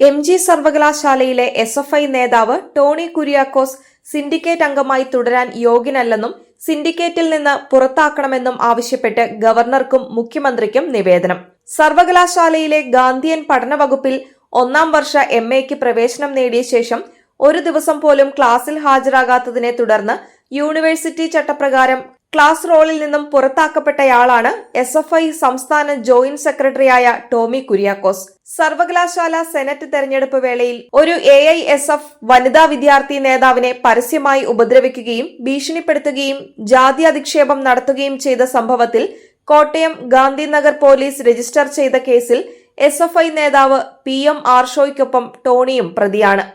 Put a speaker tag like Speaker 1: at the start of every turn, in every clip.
Speaker 1: M G സർവകലാശാലയിലെ S F I നേതാവ് Tony Kuriakose syndicate അംഗമായി തുടരാൻ യോഗ്യനല്ലെന്നും സിൻഡിക്കേറ്റിൽ നിന്ന് പുറത്താക്കണമെന്നും ആവശ്യപ്പെട്ട് ഗവർണർക്കും മുഖ്യമന്ത്രിക്കും നിവേദനം. സർവകലാശാലയിലെ ഗാന്ധിയൻ പഠന വകുപ്പിൽ ഒന്നാം വർഷ എം എക്ക് പ്രവേശനം നേടിയ ശേഷം ഒരു ദിവസം പോലും ക്ലാസ്സിൽ ഹാജരാകാത്തതിനെ തുടർന്ന് യൂണിവേഴ്സിറ്റി ചട്ടപ്രകാരം ക്ലാസ് റോളിൽ നിന്നും പുറത്താക്കപ്പെട്ടയാളാണ് എസ് എഫ് ഐ സംസ്ഥാന ജോയിന്റ് സെക്രട്ടറിയായ ടോമി കുര്യാക്കോസ്. സർവകലാശാല സെനറ്റ് തെരഞ്ഞെടുപ്പ് വേളയിൽ ഒരു എ ഐ എസ് എഫ് വനിതാ വിദ്യാർത്ഥി നേതാവിനെ പരസ്യമായി ഉപദ്രവിക്കുകയും ഭീഷണിപ്പെടുത്തുകയും ജാതി അധിക്ഷേപം നടത്തുകയും ചെയ്ത സംഭവത്തിൽ കോട്ടയം ഗാന്ധിനഗർ പോലീസ് രജിസ്റ്റർ ചെയ്ത കേസിൽ എസ് എഫ് ഐ നേതാവ് പി എം ആർഷോയ്ക്കൊപ്പം ടോണിയും പ്രതിയാണ്.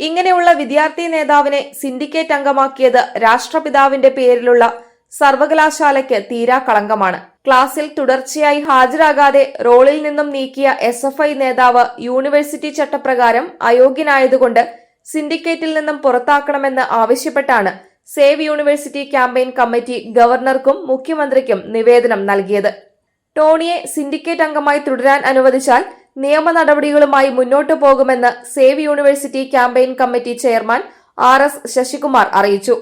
Speaker 1: ഇങ്ങനെയുള്ള വിദ്യാർത്ഥി നേതാവിനെ സിൻഡിക്കേറ്റ് അംഗമാക്കിയത് രാഷ്ട്രപിതാവിന്റെ പേരിലുള്ള സർവകലാശാലയ്ക്ക് തീരാ കളങ്കമാണ്. ക്ലാസ്സിൽ തുടർച്ചയായി ഹാജരാകാതെ റോളിൽ നിന്നും നീക്കിയ എസ് എഫ് ഐ നേതാവ് യൂണിവേഴ്സിറ്റി ചട്ടപ്രകാരം അയോഗ്യനായതുകൊണ്ട് സിൻഡിക്കേറ്റിൽ നിന്നും പുറത്താക്കണമെന്ന് ആവശ്യപ്പെട്ടാണ് സേവ് യൂണിവേഴ്സിറ്റി ക്യാമ്പയിൻ കമ്മിറ്റി ഗവർണർക്കും മുഖ്യമന്ത്രിക്കും നിവേദനം നൽകിയത്. ടോണിയെ സിൻഡിക്കേറ്റ് അംഗമായി തുടരാൻ അനുവദിച്ചാൽ നിയമ നടപടികളുമായി മുന്നോട്ടു പോകുമെന്ന് save university campaign committee chairman R S Sasikumar അറിയിച്ചു.